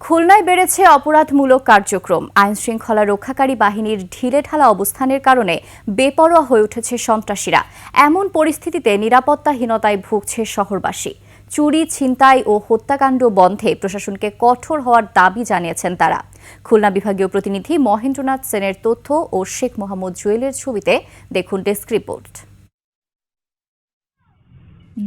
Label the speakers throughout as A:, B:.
A: খুলনায় বেড়েছে অপরাধমূলক কার্যক্রম। আইন শৃঙ্খলা রক্ষাকারী বাহিনীর ঢিলেঢালা অবস্থানের কারণে বেপরোয়া হয়ে উঠেছে সন্ত্রাসীরা। এমন পরিস্থিতিতে নিরাপত্তাহীনতায় ভুগছে শহরবাসী। চুরি, ছিনতাই ও হত্যাকাণ্ড বন্ধে প্রশাসনকে কঠোর হওয়ার দাবি জানিয়েছেন তারা। খুলনা বিভাগীয় প্রতিনিধি মহেন্দ্রনাথ সেনের তথ্য ও শেখ মোহাম্মদ জুয়েলের ছবিতে দেখুন ডেস্ক রিপোর্ট।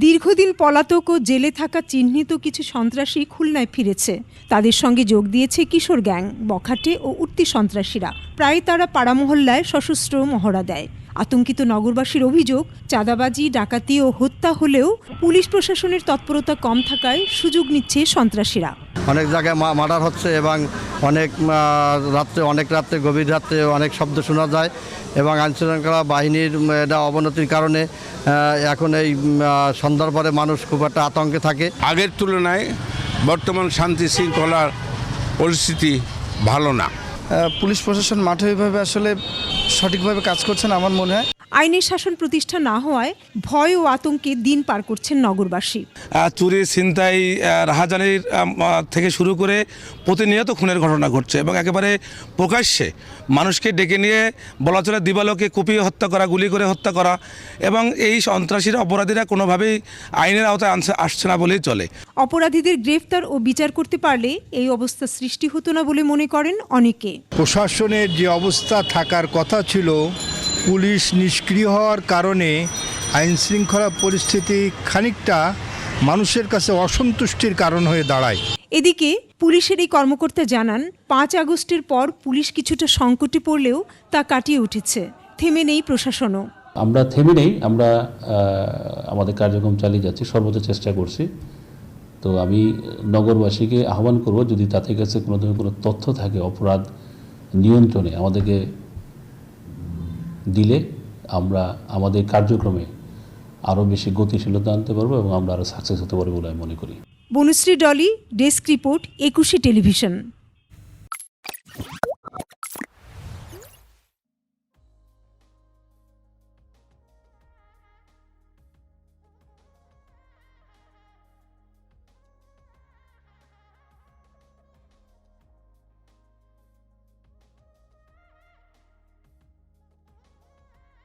B: দীর্ঘদিন পলাতক ও জেলে থাকা চিহ্নিত কিছু সন্ত্রাসী খুলনায় ফিরেছে। তাদের সঙ্গে যোগ দিয়েছে কিশোর গ্যাং, বখাটে ও উঠতি সন্ত্রাসীরা। প্রায় তারা পাড়ামহল্লায় সশস্ত্র মহড়া দেয়। আতঙ্কিত নগরবাসীর অভিযোগ, চাঁদাবাজি, ডাকাতি ও হত্যা হলেও পুলিশ প্রশাসনের তৎপরতা কম থাকায় সুযোগ নিচ্ছে সন্ত্রাসীরা।
C: অনেক জায়গায় মার্ডার হচ্ছে এবং অনেক রাত্রে অনেক রাত্রে গভীর রাত্রে অনেক শব্দ শোনা যায় এবং আইনশৃঙ্খলা বাহিনীর এটা অবনতির কারণে এখন এই সন্ধ্যার পরে মানুষ খুব একটা আতঙ্কে থাকে।
D: আগের তুলনায় বর্তমান শান্তি শৃঙ্খলার পরিস্থিতি ভালো না।
E: পুলিশ প্রশাসন মাঠে ওইভাবে আসলে সঠিকভাবে কাজ করছেন আমার মনে হয়।
B: আইনের শাসন প্রতিষ্ঠা না হওয়ায় ভয় ও আতঙ্কে দিন পার করছেন নগরবাসী।
F: চুরি ছিনতাই রাহাজানির থেকে শুরু করে প্রতিনিয়ত খুনের ঘটনা ঘটছে এবং একেবারে প্রকাশ্যে মানুষকে ডেকে নিয়ে বলা চলে দিবালোকে কুপিয়ে হত্যা করা গুলি করে হত্যা করা এবং এই সন্ত্রাসীরা অপরাধীরা কোনোভাবেই আইনের আওতায় আনছে- আসছে না বলেই চলে।
B: অপরাধীদের গ্রেফতার ও বিচার করতে পারলে এই অবস্থা সৃষ্টি হতো না বলে মনে করেন অনেকে।
G: প্রশাসনের যে অবস্থা থাকার কথা ছিল পুলিশ নিষ্ক্রিয় হওয়ার কারণে আইন শৃঙ্খলা পরিস্থিতি খানিকটা মানুষের কাছে অসন্তুষ্টির কারণ হয়ে দাঁড়ায়।
B: এদিকে পুলিশের এই কর্মকর্তা জানান পাঁচ আগস্টের পর পুলিশ কিছুটা সংকটে পড়লেও তা কাটিয়ে উঠেছে। থেমে নেই প্রশাসনও।
H: আমরা থেমে নেই আমরা আমাদের কার্যক্রম চালিয়ে যাচ্ছি সর্বোচ্চ চেষ্টা করছি। তো আমি নগরবাসীকে আহ্বান করব যদি তাদের কাছে কোনো ধরনের কোনো তথ্য থাকে অপরাধ নিয়ন্ত্রণে আমাদেরকে দিলে আমরা আমাদের কার্যক্রমে আরও বেশি গতিশীলতা আনতে পারব এবং আমরা আরও সাকসেস হতে পারব বলে আমি মনে করি।
B: Banushree Dolly, desk report, Ekushey television.